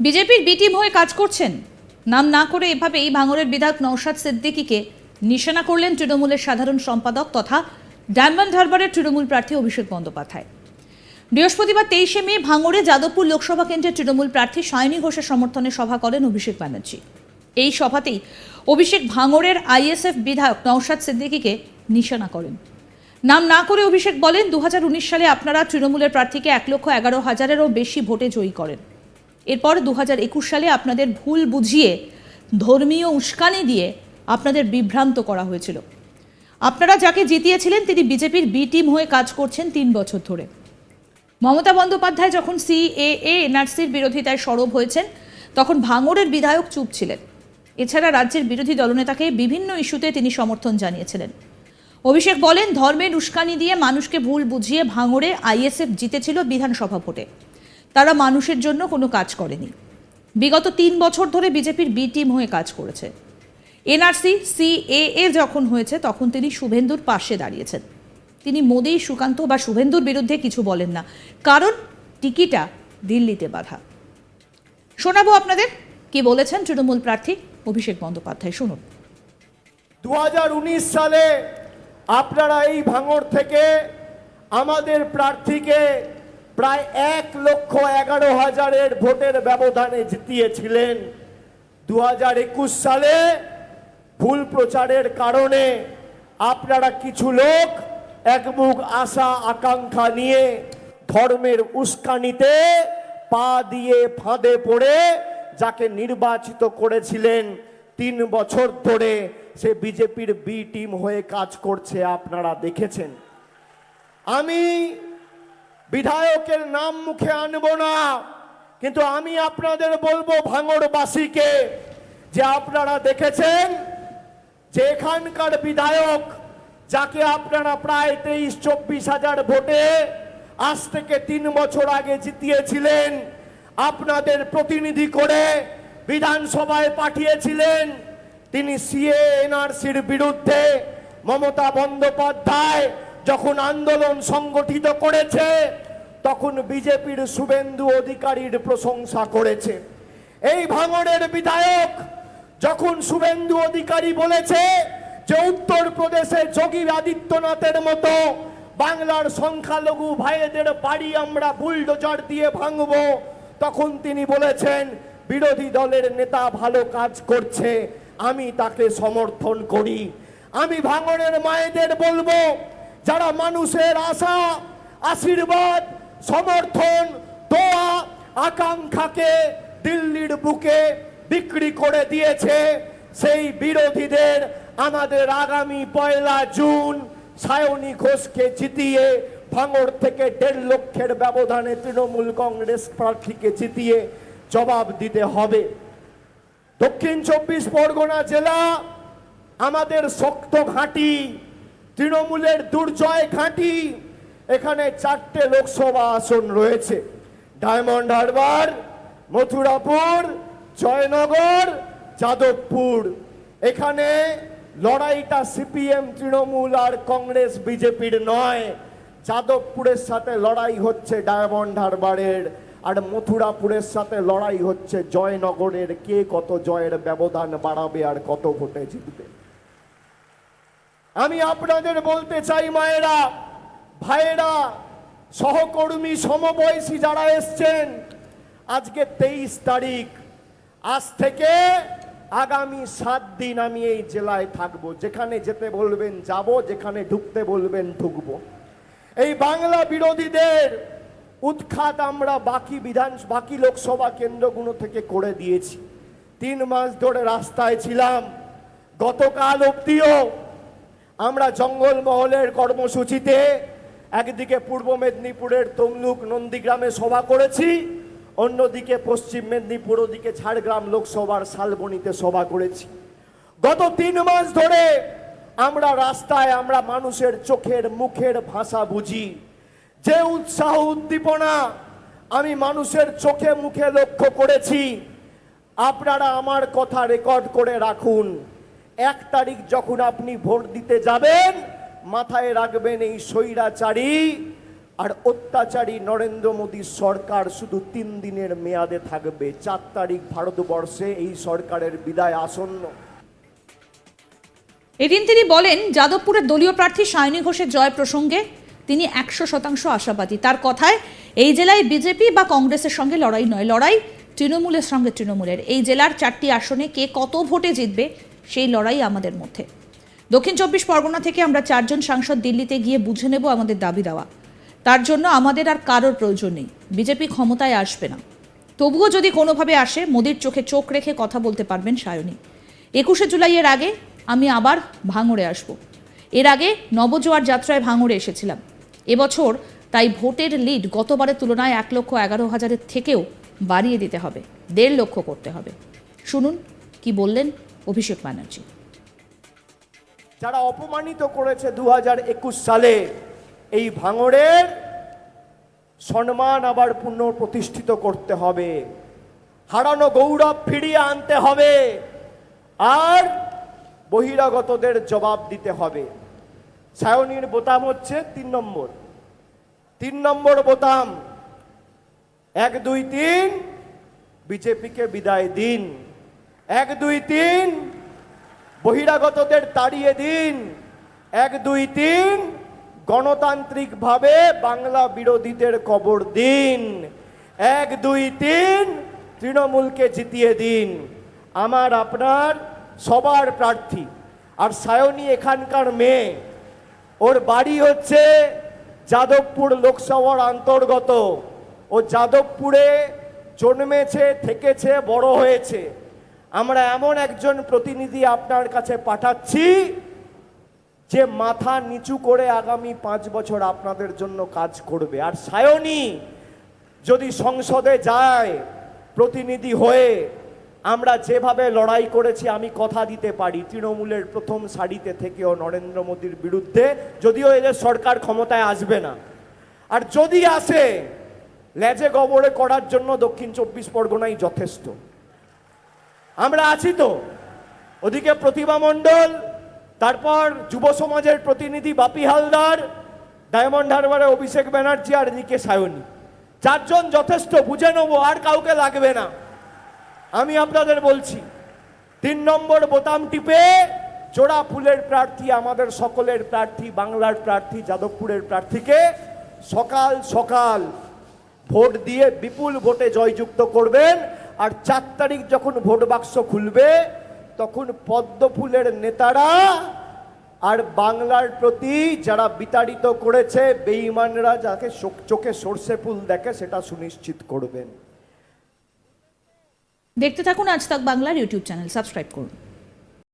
বিজেপির B team হয়ে কাজ করছেন? নাম না করে এভাবেই ভাঙরের বিধায়ক নৌশাদ সিদ্দিকিকে নিশানা করলেন তৃণমূলের সাধারণ সম্পাদক তথা ডায়মন্ড হারবারের তৃণমূল প্রার্থী অভিষেক বন্দ্যোপাধ্যায়। বৃহস্পতিবার তেইশে মে ভাঙড়ে যাদবপুর লোকসভা কেন্দ্রের তৃণমূল প্রার্থী সায়নী ঘোষের সমর্থনে সভা করেন অভিষেক ব্যানার্জি। এই সভাতেই অভিষেক ভাঙড়ের আইএসএফ বিধায়ক নৌশাদ সিদ্দিকিকে নিশানা করেন। নাম না করে অভিষেক বলেন দু হাজার উনিশ সালে আপনারা তৃণমূলের প্রার্থীকে এক লক্ষ এগারো হাজারেরও বেশি ভোটে জয়ী করেন। এরপর দু হাজার একুশ সালে আপনাদের ভুল বুঝিয়ে ধর্মীয় উস্কানি দিয়ে আপনাদের বিভ্রান্ত করা হয়েছিল। আপনারা যাকে জিতিয়েছিলেন, তিনি বিজেপির বি টিম হয়ে কাজ করছেন তিন বছর ধরে। মমতা বন্দ্যোপাধ্যায় যখন সিএএ এনআরসির বিরোধিতায় সরব হয়েছেন, তখন ভাঙড়ের বিধায়ক চুপ ছিলেন। এছাড়া রাজ্যের বিরোধী দলনেতাকে বিভিন্ন ইস্যুতে তিনি সমর্থন জানিয়েছিলেন। অভিষেক বলেন, ধর্মের উস্কানি দিয়ে মানুষকে ভুল বুঝিয়ে ভাঙড়ে আইএসএফ জিতেছিল বিধানসভা ভোটে। তারা মানুষের জন্য কোনো কাজ করেনি। বিগত তিন বছর ধরে বিজেপির বি টিম হয়ে কাজ করেছে। এনআরসি সিএএ যখন হয়েছে, তখন তিনি শুভেন্দুর পাশে দাঁড়িয়েছেন। তিনি মোদি, সুকান্ত বা শুভেন্দুর বিরুদ্ধে কিছু বলেন না, কারণ টিকিটা দিল্লিতে বাধা। শোনাবো আপনাদের কি বলেছেন তৃণমূল প্রার্থী অভিষেক বন্দ্যোপাধ্যায়, শুনুন। দু হাজার উনিশ সালে আপনারা এই ভাঙড় থেকে আমাদের প্রার্থীকে প্রায় এক লক্ষ এগারো হাজারের ভোটের ব্যবধানে জিতিয়েছিলেন দু হাজার একুশ সালে। ভুল প্রচারের কারণে আপনারা কিছু লোক একমুখ আশা, আকাঙ্ক্ষা নিয়ে ধর্মের উস্কানিতে পা দিয়ে ফাঁদে পড়ে যাকে নির্বাচিত করেছিলেন তিন বছর ধরে সে বিজেপির বি টিম হয়ে কাজ করছে, আপনারা দেখেছেন। আমি বিধায়কের নাম মুখে আনব না। কিন্তু আমি আপনাদের বলব ভাঙড়বাসীকে যে আপনারা দেখেছেন যে এখানকার বিধায়ক যাকে আপনারা প্রায় তেইশ, চব্বিশ হাজার ভোটে আজ থেকে তিন বছর আগে জিতিয়েছিলেন, আপনাদের প্রতিনিধি করে বিধানসভায় পাঠিয়েছিলেন, তিনি সিএ, এনআরসির বিরুদ্ধে মমতা বন্দ্যোপাধ্যায় যখন আন্দোলন সংগঠিত করেছে তখন বিজেপির শুভেন্দু অধিকারীর প্রশংসা করেছে। এই ভাঙনের বিধায়ক যখন শুভেন্দু অধিকারী বলেছে যে উত্তর প্রদেশে যোগী আদিত্যনাথের মতো বাংলার সংখ্যালঘু ভাইদের বাড়ি আমরা বুলডোজার দিয়ে ভাঙব, তখন তিনি বলেছেন, বিরোধী দলের নেতা ভালো কাজ করছে, আমি তাকে সমর্থন করি। আমি ভাঙনের মায়েদের বলব, যারা মানুষের আশা, আশীর্বাদ সমর্থন, দোয়া, আকাঙ্ক্ষাকে দিল্লির বুকে বিক্রি করে দিয়েছে সেই বিরোধীদের আমাদের আগামী পয়লা জুন সায়নী ঘোষকে জিতিয়ে ভাঙড় থেকে দেড় লক্ষের ব্যবধানে তৃণমূল কংগ্রেস প্রার্থীকে জিতিয়ে জবাব দিতে হবে। দক্ষিণ চব্বিশ পরগনা জেলা, আমাদের শক্ত ঘাঁটি, তৃণমূলের দুর্জয় ঘাঁটি এখানে চারটে লোকসভা আসন রয়েছে। Diamond Harbour, Mathurapur, Joynagar, Jadavpur. এখানে লড়াইটা সিপিএম, তৃণমূল আর কংগ্রেস, বিজেপির নয়। যাদবপুরের সাথে লড়াই হচ্ছে ডায়মন্ড হারবারের, আর মথুরাপুরের সাথে লড়াই হচ্ছে জয়নগরের। কে কত জয়ের ব্যবধান বাড়াবে আর কত ভোটে জিতবে? আমি আপনাদের বলতে চাই, মায়েরা ভাইয়েরা, সহকর্মী, সমবয়সী যারা এসছেন, আজকে তেইশ তারিখ। আজ থেকে আগামী সাত দিন আমি এই জেলায় থাকব। যেখানে যেতে বলবেন যাব, যেখানে ঢুকতে বলবেন ঢুকবো। এই বাংলা বিরোধীদের উৎখাত আমরা বাকি বিধান, বাকি লোকসভা কেন্দ্রগুলো থেকে করে দিয়েছি। তিন মাস ধরে রাস্তায় ছিলাম। গতকাল অবধিও আমরা জঙ্গলমহলের কর্মসূচিতে একদিকে পূর্ব মেদিনীপুরের তমলুক নন্দীগ্রামে সভা করেছি, অন্যদিকে পশ্চিম মেদিনীপুর, ওদিকে ঝাড়গ্রাম লোকসভার শালবনীতে সভা করেছি। গত তিন মাস ধরে আমরা রাস্তায় আমরা মানুষের চোখের মুখের ভাষা বুঝি। যে উৎসাহ উদ্দীপনা আমি মানুষের চোখে মুখে লক্ষ্য করেছি, আপনারা আমার কথা রেকর্ড করে রাখুন। এক তারিখ যখন আপনি ভোট দিতে যাবেন মাথায় রাখবেন এই স্বৈরাচারী। আর অত্যাচারী নরেন্দ্র মোদীর সরকার শুধু তিন দিনের মেয়াদে থাকবে। চার তারিখ ভারতবর্ষে এই সরকারের বিদায় আসন্ন। এদিন তিনি বলেন, যাদবপুরের দলীয় প্রার্থী সায়নী ঘোষের জয় প্রসঙ্গে তিনি একশো শতাংশ আশাবাদী। তার কথায়, এই জেলায় বিজেপি বা কংগ্রেসের সঙ্গে লড়াই নয়, লড়াই তৃণমূলের সঙ্গে তৃণমূলের। এই জেলার চারটি আসনে কে কত ভোটে জিতবে, সেই লড়াই আমাদের মধ্যে। দক্ষিণ চব্বিশ পরগনা থেকে আমরা চারজন সাংসদ দিল্লিতে গিয়ে বুঝে নেব আমাদের দাবি দেওয়া। তার জন্য আমাদের আর কারোর প্রয়োজন নেই। বিজেপি ক্ষমতায় আসবে না। তবুও যদি কোনোভাবে আসে, মোদির চোখে চোখ রেখে কথা বলতে পারবেন সায়নী। একুশে জুলাইয়ের আগে আমি আবার ভাঙড়ে আসব। এর আগে নবজোয়ার যাত্রায় ভাঙড়ে এসেছিলাম। এবছর তাই ভোটের লিড গতবারের তুলনায় এক লক্ষ এগারো হাজারের থেকেও বাড়িয়ে দিতে হবে। দেড় লক্ষ করতে হবে। শুনুন, কি বললেন অভিষেক ব্যানার্জি। যারা অপমানিত করেছে দু হাজার একুশ সালে, এই ভাঙড়ের সম্মান আবার পুনঃপ্রতিষ্ঠিত করতে হবে। হারানো গৌরব ফিরিয়ে আনতে হবে। আর বহিরাগতদের জবাব দিতে হবে। সায়নির বোতাম হচ্ছে তিন নম্বর। তিন নম্বর বোতাম। এক, দুই, তিন। বিজেপিকে বিদায় দিন। এক, দুই, তিন। বহিরাগতদের তাড়িয়ে দিন। এক, দুই, তিন, গণতান্ত্রিকভাবে বাংলা বিরোধীদের কবর দিন। এক, দুই, তিন, তৃণমূলকে জিতিয়ে দিন। আমার, আপনার, সবার প্রার্থী। আর সায়নী এখানকার মেয়ে, ওর বাড়ি হচ্ছে যাদবপুর লোকসভার অন্তর্গত। ও যাদবপুরে জন্মেছে, থেকেছে, বড় হয়েছে। আমরা এমন একজন প্রতিনিধি আপনার কাছে পাঠাচ্ছি, যে মাথা নিচু করে আগামী পাঁচ বছর আপনাদের জন্য কাজ করবে। আর সায়নী যদি সংসদে যায়, প্রতিনিধি হয়ে, আমরা যেভাবে লড়াই করেছি, আমি কথা দিতে পারি। তৃণমূলের প্রথম সারিতে থেকেও নরেন্দ্র মোদীর বিরুদ্ধে, যদিও এদের সরকার ক্ষমতায় আসবে না। আর যদি আসে, লেজে গবরে করার জন্য দক্ষিণ চব্বিশ পরগনাই যথেষ্ট। আমরা আছি তো। ওদিকে প্রতিভা মণ্ডল, তারপর যুব সমাজের প্রতিনিধি বাপি হালদার, ডায়মন্ড হারবারে অভিষেক ব্যানার্জি আর এদিকে সায়নী। চারজন যথেষ্ট, বুঝে নেব, আর কাউকে লাগবে না। আমি আপনাদের বলছি, তিন নম্বর বোতাম টিপে জোড়া ফুলের প্রার্থী, আমাদের সকলের প্রার্থী, বাংলার প্রার্থী, যাদবপুরের প্রার্থীকে সকাল সকাল ভোট দিয়ে বিপুল ভোটে জয়যুক্ত করবেন। আর চার তারিখ যখন ভোট বাক্স খুলবে, তখন পদ্মফুলের নেতারা আর বাংলার প্রতি যারা বিতাড়িত করেছে, বেঈমানরা যাকে চোখ- চোখে সর্ষে ফুল দেখে সেটা সুনিশ্চিত করবেন। দেখতে থাকুন আজ তাক বাংলার ইউটিউব চ্যানেল, সাবস্ক্রাইব করুন।